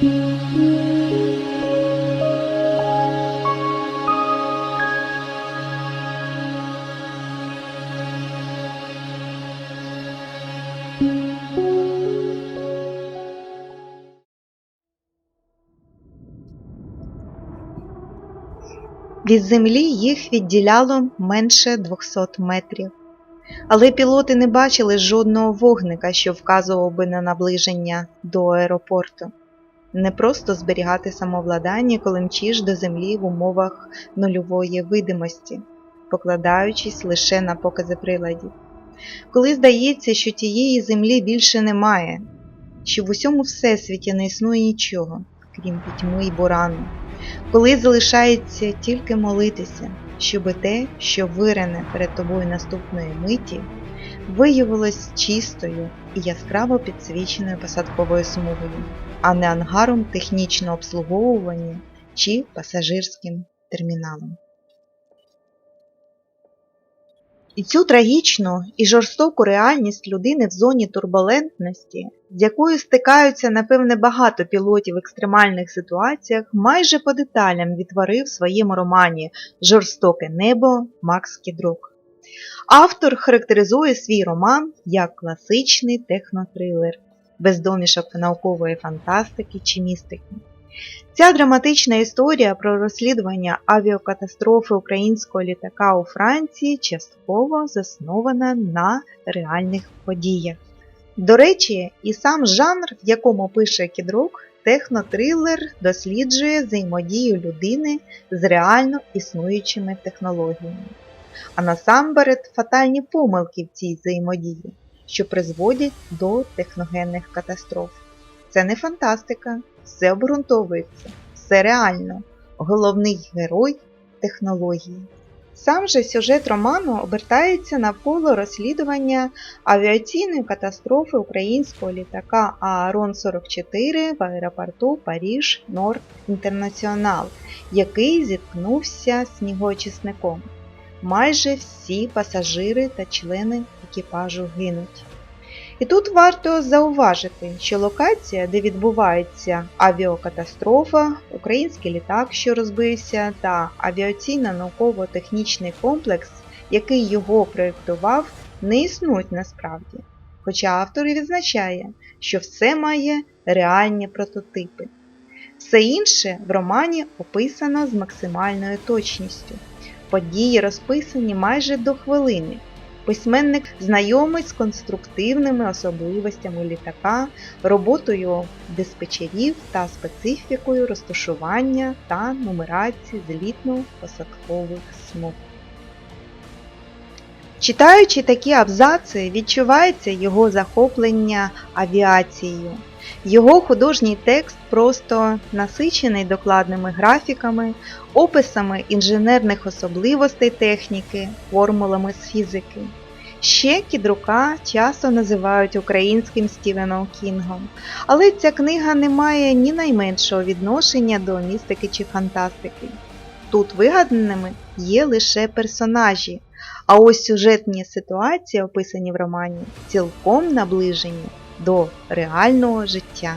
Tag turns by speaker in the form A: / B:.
A: Від землі їх відділяло менше 200 метрів. Але пілоти не бачили жодного вогника, що вказував би на наближення до аеропорту. Не просто зберігати самовладання, коли мчиш до землі в умовах нульової видимості, покладаючись лише на покази приладів. Коли здається, що тієї землі більше немає, що в усьому всесвіті не існує нічого, крім пітьми й бурану, коли залишається тільки молитися, щоби те, що вирене перед тобою наступної миті, виявилось чистою і яскраво підсвіченою посадковою смугою, а не ангаром технічного обслуговування чи пасажирським терміналом. І цю трагічну і жорстоку реальність людини в зоні турбулентності, з якою стикаються, напевне, багато пілотів в екстремальних ситуаціях, майже по деталям відтворив в своєму романі Жорстоке небо Макс Кідрук. Автор характеризує свій роман як класичний технотрилер, без домішок наукової фантастики чи містики. Ця драматична історія про розслідування авіакатастрофи українського літака у Франції частково заснована на реальних подіях. До речі, і сам жанр, в якому пише Кідрук, технотрилер досліджує взаємодію людини з реально існуючими технологіями, а насамперед фатальні помилки в цій взаємодії, що призводять до техногенних катастроф. Це не фантастика, все обґрунтовується, все реально. Головний герой технології. Сам же сюжет роману обертається навколо розслідування авіаційної катастрофи українського літака ААРОН-44 в аеропорту Паріж Норд Інтернаціонал, який зіткнувся снігоочисником. Майже всі пасажири та члени екіпажу гинуть. І тут варто зауважити, що локація, де відбувається авіакатастрофа, український літак, що розбився, та авіаційно-науково-технічний комплекс, який його проєктував, не існують насправді. Хоча автор і відзначає, що все має реальні прототипи. Все інше в романі описано з максимальною точністю. Події розписані майже до хвилини. Письменник знайомий з конструктивними особливостями літака, роботою диспетчерів та специфікою розташування та нумерації злітно-посадкових смуг. Читаючи такі абзаци, відчувається його захоплення авіацією. Його художній текст просто насичений докладними графіками, описами інженерних особливостей техніки, формулами з фізики. Ще Кідрука часто називають українським Стівеном Кінгом, але ця книга не має ні найменшого відношення до містики чи фантастики. Тут вигаданими є лише персонажі, а ось сюжетні ситуації, описані в романі, цілком наближені до реального життя.